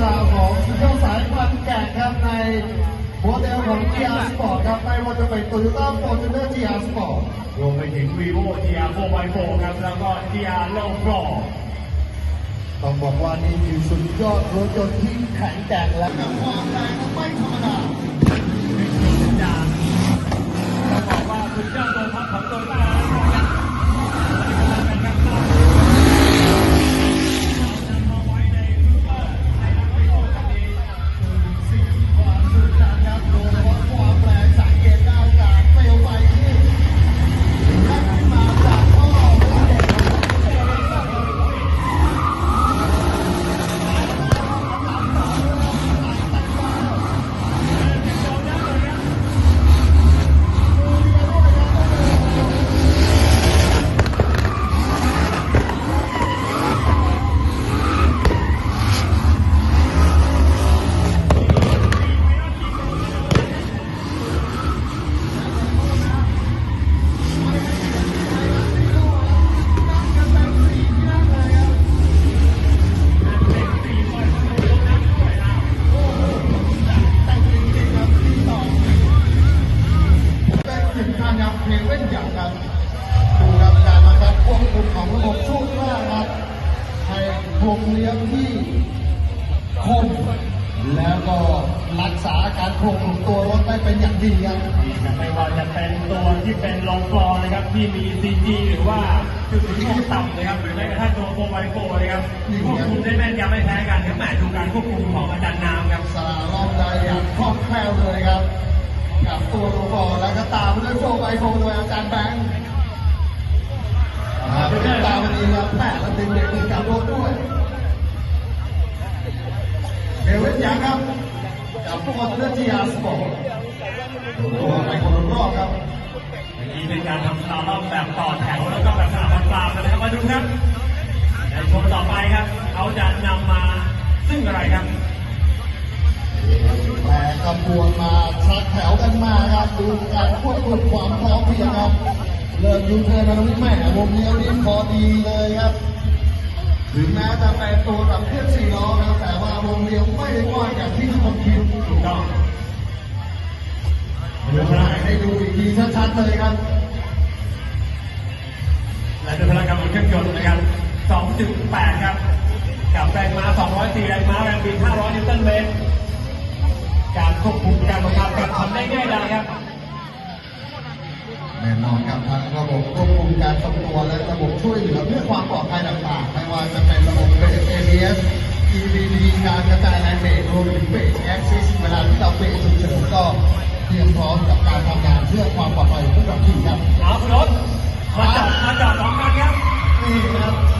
ราวของสุดยอดสายพันธุ์แกะครับในโมเดลของ GR Sport ครับไม่ว่าจะเป็น Toyota Fortuner GR Sport รวมไปถึง vivo GR 4x4 ครับแล้วก็ GR Low Floor ต้องบอกว่านี่คือสุดยอดรถยนต์ที่แข็งแกร่งและกับความแรงไม่ธรรมดา แล้วก็รักษาอาการโครงของตัวรถได้เป็นอย่างดีครับไม่ว่าจะเป็นตัวที่เป็นลงฟลอร์นะครับที่มี CG หรือว่าจุดถึงโคต่ำนะครับหรือแม้กระทั่งตัวโฟไวโฟนะครับควบคุมได้แม่นยำไม่แพ้กันครับแหมดูการควบคุมของอาจารย์น้ำครับสลาล่อมได้อย่างคล่องแคล่วเลยครับกับตัวโรบอแล้วก็ตามด้วยโฟไอโฟโดยอาจารย์แบงค์อ่าเป็นตามวันนี้ครับแม่แล้วดึงเด็กดึงกับรถด้วย เดวิดยังครับกับพวกเลือดจีอาร์สปอร์ตตัวไปคนละรอบครับนี่เป็นการทำสตาร์ทอัพแบบต่อแถวแล้วก็แบบสลับฟันปลากันนะครับมาดูครับในชมต่อไปครับ เขาจะนำมาซึ่งอะไรครับแต่ขบวนมาชักแถวกันมาครับ ดูการควบคุมความพร้อมเพรียงครับ เริ่มยูเทิร์นมาตรงนี้แม่วงเลี้ยวนี้พอดีเลยครับ ถึงแม้จะเป็นตัวกับเครื่องสี่ล้อครับแต่ ว่าวงเลี้ยวไม่ได้กว้างอย่างที่ทุกคนคิดถูกต้องเดี๋ยวถ่ายให้ดูอีกทีชัดๆเลยครับและด้วยพลังกำลังเครื่องยนต์นะครับ 2.8 ครับ กับแรงม้า 204 แรงม้าแรงบิน 500 นิวตันเมตร การควบคุมการบังคับแบบทำได้ง่ายดายครับแน่นอนครับทั้งระบบควบคุมการทรงตัวและระบบช่วยเหลือเพื่อความปลอดภัยต่างๆ ไม่ว่าจะเป็นระบบเบรก ABS EBD การกระจายแรงเบรกรวมถึงเบรก Axis เวลาที่เราเบรกฉุกเฉินก็เตรียมพร้อมกับการทำงานเพื่อความปลอดภัยของผู้ขับขี่ครับเอาคุณรถมาจอดมาจอดสองคันครับนี่